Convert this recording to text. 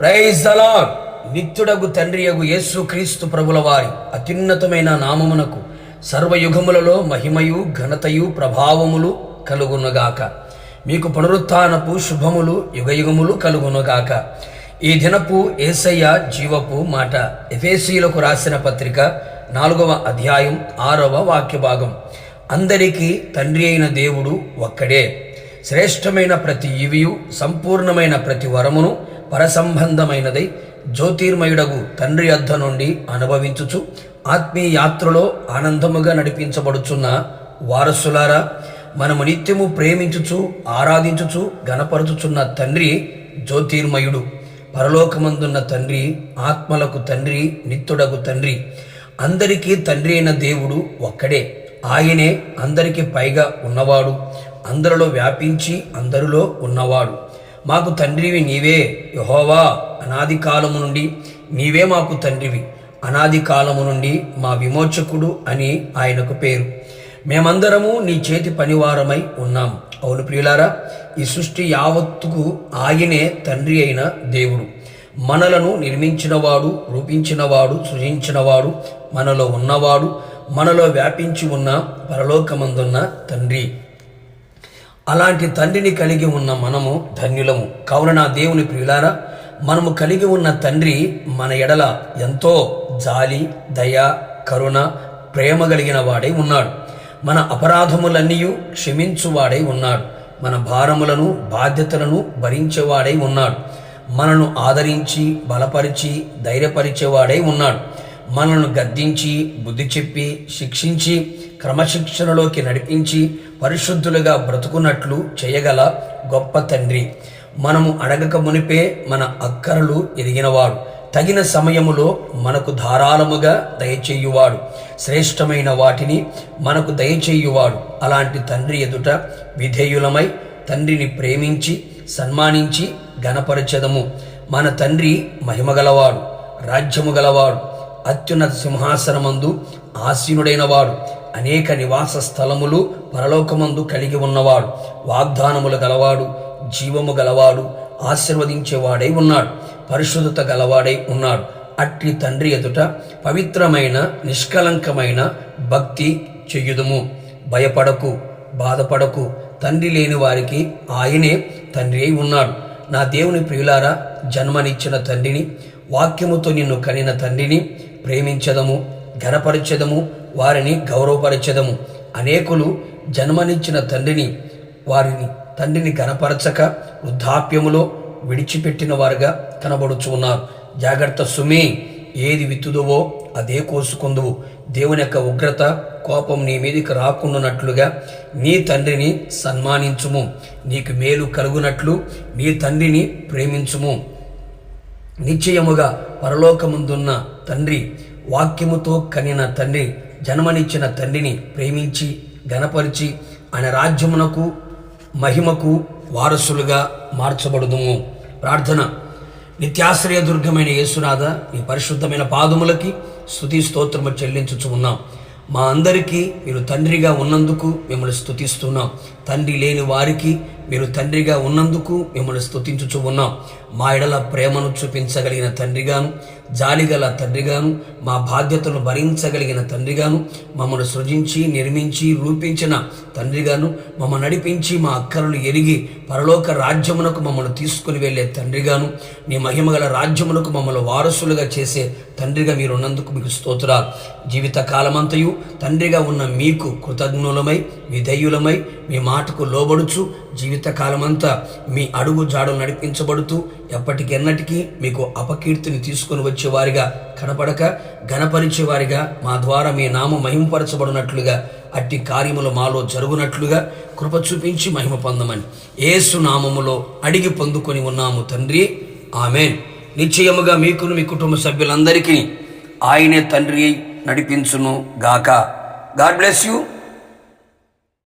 Praise అలాడ్ నిత్యుడగు తండ్రి యగు యేసు క్రీస్తు ప్రభుల వారి అత్యున్నతమైన నామమునకు సర్వయుగములలో మహిమయు ఘనతయు ప్రభావములు కలుగునుగాక. మీకు పునరుత్నపు శుభములు యుగయుగములు కలుగునుగాక. ఈ దినపు ఏసయ్య జీవపు మాట ఎఫేసీలకు రాసిన పత్రిక నాలుగవ అధ్యాయం ఆరవ వాక్య భాగం అందరికీ తండ్రి అయిన దేవుడు ఒక్కడే. శ్రేష్టమైన ప్రతి ఇవియు సంపూర్ణమైన ప్రతి వరమును పరసంబంధమైనదై జ్యోతిర్మయుడగు తండ్రి అద్ద నుండి అనుభవించుచు ఆత్మీయ యాత్రలో ఆనందముగా నడిపించబడుచున్న వారసులారా మనము నిత్యము ప్రేమించుచు ఆరాధించుచు గణపరచుచున్న తండ్రి జ్యోతిర్మయుడు. పరలోకమందున్న తండ్రి ఆత్మలకు తండ్రి నిత్యుడగు తండ్రి. అందరికీ తండ్రి అయిన దేవుడు ఒక్కడే. ఆయనే అందరికీ పైగా ఉన్నవాడు. అందరిలో వ్యాపించి అందరిలో ఉన్నవాడు. మాకు తండ్రివి నీవే యహోవా. అనాది కాలము నుండి నీవే మాకు తండ్రివి. అనాది కాలము నుండి మా విమోచకుడు అని ఆయనకు పేరు. మేమందరము నీ చేతి పనివారమై ఉన్నాం. అవును ప్రియులారా ఈ సృష్టి యావత్తుకు ఆయనే తండ్రి అయిన దేవుడు. మనలను నిర్మించినవాడు రూపించినవాడు సృజించినవాడు మనలో ఉన్నవాడు మనలో వ్యాపించి ఉన్న పరలోకమందున్న తండ్రి. అలాంటి తండ్రిని కలిగి ఉన్న మనము ధన్యులము. కావున నా దేవుని ప్రియులారా మనము కలిగి ఉన్న తండ్రి మన ఎడల ఎంతో జాలి దయ కరుణ ప్రేమ కలిగిన వాడై ఉన్నాడు. మన అపరాధములన్నీ క్షమించువాడై ఉన్నాడు. మన భారములను బాధ్యతలను భరించేవాడై ఉన్నాడు. మనను ఆదరించి బలపరిచి ధైర్యపరిచేవాడై ఉన్నాడు. మనల్ని గద్దించి బుద్ధి చెప్పి శిక్షించి క్రమశిక్షణలోకి నడిపించి పరిశుద్ధులుగా బ్రతుకున్నట్లు చేయగల గొప్ప తండ్రి. మనము అడగక మునిపే మన అక్కరలు ఎరిగినవాడు తగిన సమయములో మనకు ధారాళముగా దయచేయువాడు. శ్రేష్టమైన వాటిని మనకు దయచేయువాడు. అలాంటి తండ్రి ఎదుట విధేయులమై తండ్రిని ప్రేమించి సన్మానించి గణపరచెదము మన తండ్రి మహిమగలవాడు రాజ్యము గలవాడు. అత్యున్నత సింహాసనమందు ఆసీనుడైన వాడు అనేక నివాస స్థలములు పరలోకమందు కలిగి ఉన్నవాడు వాగ్దానములు గలవాడు జీవము గలవాడు ఆశీర్వదించేవాడై ఉన్నాడు పరిశుద్ధత గలవాడై ఉన్నాడు. అట్టి తండ్రి ఎదుట పవిత్రమైన నిష్కలంకమైన భక్తి చెయ్యుదుము భయపడకు బాధపడకు తండ్రి లేని వారికి ఆయనే తండ్రి అయి ఉన్నాడు. నా దేవుని ప్రియులారా జన్మనిచ్చిన తండ్రిని వాక్యముతో నిన్ను కనిన తండ్రిని ప్రేమించదము ఘనపరచదము వారిని గౌరవపరచదము. అనేకులు జన్మనిచ్చిన తండ్రిని వారిని తండ్రిని గణపరచక వృద్ధాప్యములో విడిచిపెట్టిన వారుగా కనబడుచు ఉన్నారు. జాగ్రత్త సుమే ఏది విత్తుదువో అదే కోసుకుందువు. దేవుని యొక్క ఉగ్రత కోపం నీ మీదికి రాకుండానట్లుగా నీ తండ్రిని సన్మానించుము. నీకు మేలు కలుగునట్లు నీ తండ్రిని ప్రేమించుము. నిశ్చయముగా పరలోకముందున్న తండ్రి వాక్యముతో కనిన తండ్రి జన్మనిచ్చిన తండ్రిని ప్రేమించి గణపరిచి ఆయన రాజ్యమునకు మహిమకు వారసులుగా మార్చబడుదుము. ప్రార్థన. నిత్యాశ్రయ దుర్గమైన యేసునాథ నీ పరిశుద్ధమైన పాదములకి స్తుతి స్తోత్రము చెల్లించుచు ఉన్నాం. మా అందరికీ మీరు తండ్రిగా ఉన్నందుకు మిమ్మల్ని స్థుతిస్తున్నాం తండ్రి లేని వారికి మీరు తండ్రిగా ఉన్నందుకు మిమ్మల్ని స్థుతించుచు ఉన్నాం. మా ఎడల ప్రేమను చూపించగలిగిన తండ్రిగాను జాలిగల తండ్రిగాను మా బాధ్యతను భరించగలిగిన తండ్రిగాను మమ్మల్ని సృజించి నిర్మించి రూపించిన తండ్రిగాను మమ్మల్ని నడిపించి మా అక్కరలు ఎరిగి పరలోక రాజ్యమునకు మమ్మల్ని తీసుకుని వెళ్ళే తండ్రిగాను నీ మహిమగల రాజ్యమునకు మమ్మల్ని వారసులుగా చేసే తండ్రిగా మీరు ఉన్నందుకు మీకు స్తోత్రాలు జీవిత కాలమంతయు తండ్రిగా ఉన్న మీకు కృతజ్ఞులమై విధేయులమై మీ మాటకు లోబడుచు జీవితకాలమంతా మీ అడుగు జాడలు నడిపించబడుతూ ఎప్పటికెన్నటికీ మీకు అపకీర్తిని తీసుకొని వచ్చేవారిగా కనపడక ఘనపరిచేవారిగా మా ద్వారా మీ నామ మహిమపరచబడినట్లుగా అట్టి కార్యములు మాలో జరుగునట్లుగా కృప చూపించి మహిమ పొందమని ఏసు నామములో అడిగి పొందుకొని ఉన్నాము తండ్రి. ఆమెన్. నిశ్చయముగా మీకును మీ కుటుంబ సభ్యులందరికీ ఆయనే తండ్రి నడిపించును గాక. God bless you.